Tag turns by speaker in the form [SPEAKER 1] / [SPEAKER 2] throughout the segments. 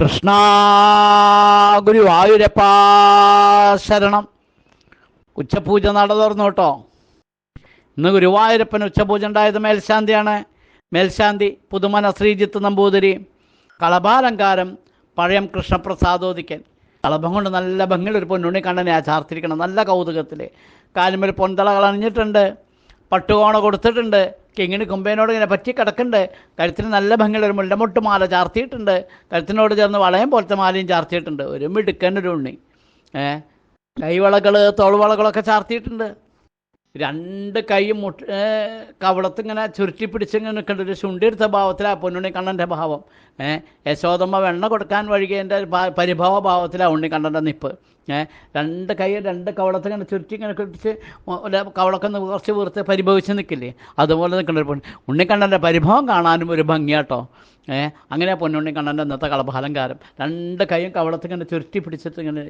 [SPEAKER 1] കൃഷ്ണ ഗുരുവായൂരപ്പാശരണം ഉച്ചപൂജ നട തുറന്നു കേട്ടോ. ഇന്ന് ഗുരുവായൂരപ്പൻ ഉച്ചപൂജ ഉണ്ടായത് മേൽശാന്തിയാണ്. മേൽശാന്തി പുതുമന ശ്രീജിത്ത് നമ്പൂതിരി. കളഭാലങ്കാരം പഴയം കൃഷ്ണപ്രസാദോദിക്കൻ. കളഭം കൊണ്ട് നല്ല ഭംഗിയുള്ള ഒരു പൊന്നുണ്ണി കണ്ണനെ ആ ചാർത്തിരിക്കണം. നല്ല കൗതുകത്തിൽ കാലിമൊരു പൊന്തളകൾ അണിഞ്ഞിട്ടുണ്ട്. പട്ടുകോണ കൊടുത്തിട്ടുണ്ട്. കിങ്ങിന് കുമ്പേനോട് ഇങ്ങനെ പറ്റി കിടക്കുന്നുണ്ട്. കരുത്തിന് നല്ല ഭംഗിയുള്ള ഒരു മുല്ലമൊട്ട് മാല ചാർത്തിയിട്ടുണ്ട്. കരുത്തിനോട് ചേർന്ന് വളയം പോലത്തെ മാലയും ചാർത്തിയിട്ടുണ്ട്. ഒരു മിടുക്കനൊരു ഉണ്ണി. ഏ? കൈവളകൾ തോൾവളകളൊക്കെ ചാർത്തിയിട്ടുണ്ട്. രണ്ട് കൈയും മുട്ട കവളത്തിങ്ങനെ ചുരുട്ടി പിടിച്ചിങ്ങനെ നിൽക്കേണ്ട ഒരു ശുണ്ടിയെടുത്ത ഭാവത്തിലാണ് പൊന്നുണ്ണി കണ്ണന്റെ ഭാവം. ഏ? യശോദമ്മ വെണ്ണ കൊടുക്കാൻ വഴികേന്റെ പരിഭവ ഭാവത്തിലാണ് ഉണ്ണിക്കണ്ണന്റെ നിപ്പ്. രണ്ട് കൈ രണ്ട് കവളത്തിൽ ഇങ്ങനെ ചുരുട്ടി ഇങ്ങനെ കിട്ടിച്ച് കവളൊക്കെ ഒന്ന് കുറച്ച് വീർത്ത് പരിഭവിച്ച് നിൽക്കില്ലേ അതുപോലെ നിൽക്കേണ്ട ഒരു പൊന്ന്. ഉണ്ണിക്കണ്ണന്റെ പരിഭവം കാണാനും ഒരു ഭംഗിയാട്ടോ. ഏ? അങ്ങനെ പൊന്നുണ്ണിക്കണ്ണന്റെ ഇന്നത്തെ കളഭാലങ്കാരം രണ്ട് കൈയും കവളത്തിൽ ഇങ്ങനെ ചുരുട്ടി പിടിച്ചിട്ട് ഇങ്ങനെ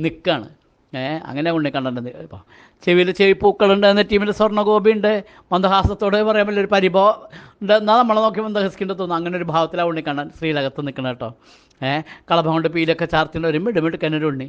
[SPEAKER 1] നിൽക്കുകയാണ് ഏ? അങ്ങനെ ഉണ്ണിക്കണ്ണന്റെ ഇപ്പോൾ ചെവിയിൽ ചെവിപ്പൂക്കളുണ്ട് നെറ്റീമിൽ സ്വർണഗോപിയുണ്ട് മന്ദഹാസത്തോടെ പറയാൻ ഒരു പരിഭവം ഉണ്ട്. എന്നാൽ നമ്മളെ നോക്കി മന്ദഹസിക്കേണ്ടത് തോന്നുന്നു. അങ്ങനെ ഒരു ഭാവത്തിലാണ് ഉണ്ണിക്കണ്ണൻ ശ്രീലകത്ത് നിൽക്കണം കേട്ടോ. കളഭം കൊണ്ട് പീലൊക്കെ ചാർത്തിന്റെ ഒരു മിടുമിട്ട് കിണരുണ്ണി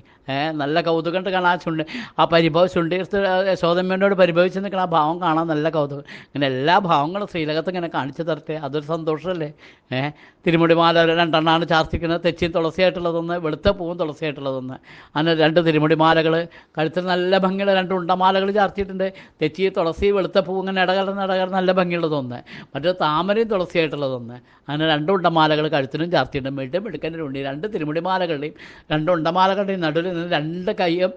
[SPEAKER 1] നല്ല കൗതുകം കണ്ട് കാണാൻ ചുണ്ട് ആ പരിഭവിച്ചുണ്ട് ചുണ്ടി യശോദമ്മേനോട് പരിഭവിച്ച് നിൽക്കുന്ന ആ ഭാവം കാണാൻ നല്ല കൗതുകം. ഇങ്ങനെ എല്ലാ ഭാവങ്ങളും ശ്രീലകത്ത് ഇങ്ങനെ കാണിച്ചു തരട്ടെ. അതൊരു സന്തോഷമല്ലേ ഏ? തിരുമുടിമാല രണ്ടെണ്ണമാണ് ചാർത്തിക്കുന്നത് തെച്ചിയും തുളസിയായിട്ടുള്ളതൊന്ന് വെളുത്ത പൂവും തുളസിയായിട്ടുള്ളതൊന്ന്. അങ്ങനെ രണ്ട് തിരുമുടിമാലകൾ കഴുത്തിൽ നല്ല ഭംഗിയുള്ള രണ്ട് ഉണ്ടമാലകൾ ചാർത്തിയിട്ടുണ്ട്. തെച്ചി തുളസി വെളുത്ത പൂ ഇങ്ങനെ ഇടകലർന്ന് ഇടകലർന്ന് നല്ല ഭംഗിയുള്ളതൊന്ന്. മറ്റേ താമരയും തുളസിയായിട്ടുള്ളതൊന്ന്. അങ്ങനെ രണ്ട് ഉണ്ടമാലകൾ കഴുത്തിനും ചാർത്തിയിട്ടുണ്ട്. വീണ്ടും മിടുക്കന്റെ ഉണ്ടി രണ്ട് തിരുമുടിമാലകളുടെയും രണ്ട് ഉണ്ടമാലകളുടെയും നടുവിൽ നിന്ന് രണ്ട് കൈയും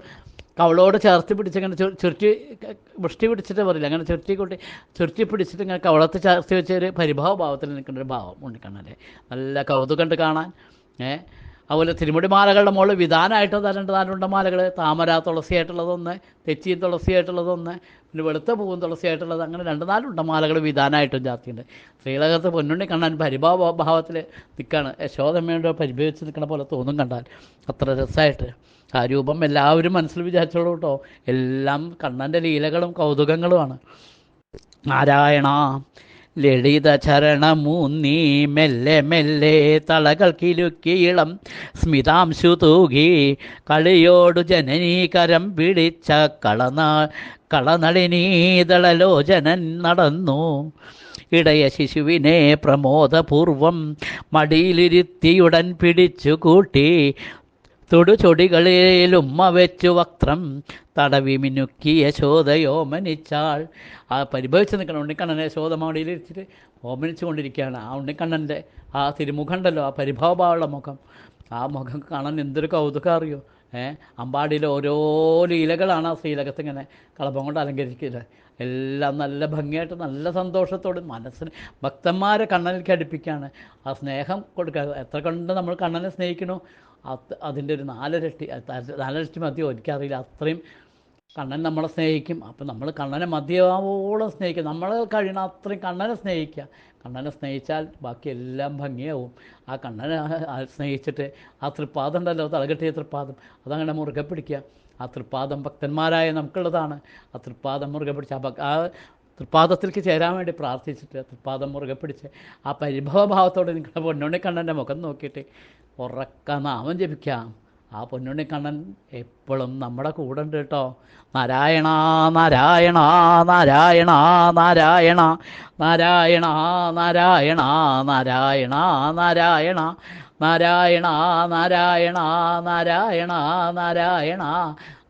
[SPEAKER 1] കവളോട് ചേർത്ത് പിടിച്ച് അങ്ങനെ ചുരുട്ടി വൃഷ്ടി പിടിച്ചിട്ട് പറയില്ല. അങ്ങനെ ചുരുട്ടി കൂട്ടി ചുരുട്ടി പിടിച്ചിട്ട് ഇങ്ങനെ കവളത്ത് ചേർത്ത് വെച്ച ഒരു പരിഭാവ ഭാവത്തിൽ നിൽക്കുന്ന ഒരു ഭാവം ഉണ്ണിക്കണ്ണന്റെ നല്ല കൗതുകണ്ട് കാണാൻ. ഏ? അതുപോലെ തിരുമുടി മാലകളുടെ മുകളിൽ വിധാനമായിട്ട് തരേണ്ട നാലുണ്ട മാലകൾ താമര തുളസിയായിട്ടുള്ളതൊന്ന് തെച്ചി തുളസിയായിട്ടുള്ളതൊന്ന് പിന്നെ വെളുത്ത പൂവും തുളസിയായിട്ടുള്ളത് അങ്ങനെ രണ്ട് നാലുണ്ട മാലകൾ വിധാനമായിട്ടും ചാർത്തിയുണ്ട് ശ്രീലകത്ത് പൊന്നുണ്ണി കണ്ണാൻ പരിഭാവ ഭാവത്തിൽ നിൽക്കുകയാണ് യശോദമ്മയുടെ പരിഭവിച്ച് നിൽക്കണ പോലെ തോന്നും കണ്ടാൽ. അത്ര രസമായിട്ട് ആ രൂപം എല്ലാവരും മനസ്സിൽ വിചാരിച്ചോളൂ കേട്ടോ. എല്ലാം കണ്ണന്റെ ലീലകളും കൗതുകങ്ങളുമാണ്. നാരായണ ലളിത ചരണമൂന്നീ മെല്ലെ മെല്ലെ തളകൾ കിലുക്കിയിളം സ്മിതാംശു തൂകി കളിയോടു ജനനീകരം പിടിച്ച കളന കളനളിനീതളലോചനൻ നടന്നു. ഇടയ ശിശുവിനെ പ്രമോദപൂർവം മടിയിലിരുത്തിയുടൻ പിടിച്ചു കൂട്ടി. തൊടുചൊടികളിലുമ്മ വെച്ചു വക്രം തടവി മിനുക്കിയ ശോധയോ മനിച്ചാൾ ആ പരിഭവിച്ച് നിൽക്കണം. ഉണ്ണിക്കണ്ണനെ ശോധ മടിയിലിരിച്ചിട്ട് ഓമനിച്ചു കൊണ്ടിരിക്കുകയാണ് ആ ഉണ്ണിക്കണ്ണന്റെ ആ തിരുമുഖമുണ്ടല്ലോ ആ പരിഭാവമുള്ള മുഖം. ആ മുഖം കാണാൻ എന്തൊരു കൗതുകം അറിയോ? ഏഹ് അമ്പാടിയിലെ ഓരോ ലീലകളാണ് ആ ശ്രീലകത്ത് ഇങ്ങനെ കളഭം കൊണ്ട് അലങ്കരിക്കുന്നത്. എല്ലാം നല്ല ഭംഗിയായിട്ട് നല്ല സന്തോഷത്തോട് മനസ്സിന് ഭക്തന്മാരെ കണ്ണനിലേക്ക് അടുപ്പിക്കുകയാണ്. ആ സ്നേഹം കൊടുക്കുക. എത്ര കണ്ട് നമ്മൾ കണ്ണനെ സ്നേഹിക്കണോ? അതിന്റെ ഒരു നാലരട്ടി നാലരട്ടി മദ്യം എനിക്കറിയില്ല. അത്രയും കണ്ണൻ നമ്മളെ സ്നേഹിക്കും. അപ്പം നമ്മൾ കണ്ണനെ മദ്യമാവോളം സ്നേഹിക്കും. നമ്മൾ കഴിയണ അത്രയും കണ്ണനെ സ്നേഹിക്കുക. കണ്ണനെ സ്നേഹിച്ചാൽ ബാക്കി എല്ലാം ഭംഗിയാവും. ആ കണ്ണനെ സ്നേഹിച്ചിട്ട് ആ തൃപ്പാദം ഉണ്ടല്ലോ തലകെട്ടിയ തൃപ്പാദം. അതങ്ങനെ മുറുകെ പിടിക്കുക. ആ തൃപ്പാദം ഭക്തന്മാരായ നമുക്കുള്ളതാണ്. ആ തൃപ്പാദം മുറുകെ പിടിച്ച് ആ തൃപ്പാദത്തിലേക്ക് ചേരാൻ വേണ്ടി പ്രാർത്ഥിച്ചിട്ട് തൃപ്പാദം മുറുകെ പിടിച്ച് ആ പരിഭവഭാവത്തോടെ നിങ്ങളുടെ പൊന്നുണ്ണി കണ്ണന്റെ മുഖം നോക്കിയിട്ട് ഉറക്ക നാമം ജപിക്കാം ആ പൊന്നുണ്ണി കണ്ണൻ എപ്പോഴും നമ്മുടെ കൂടെ ഉണ്ട് കേട്ടോ നാരായണ നാരായണ നാരായണ നാരായണ നാരായണ നാരായണ നാരായണ നാരായണ നാരായണ നാരായണ നാരായണ നാരായണ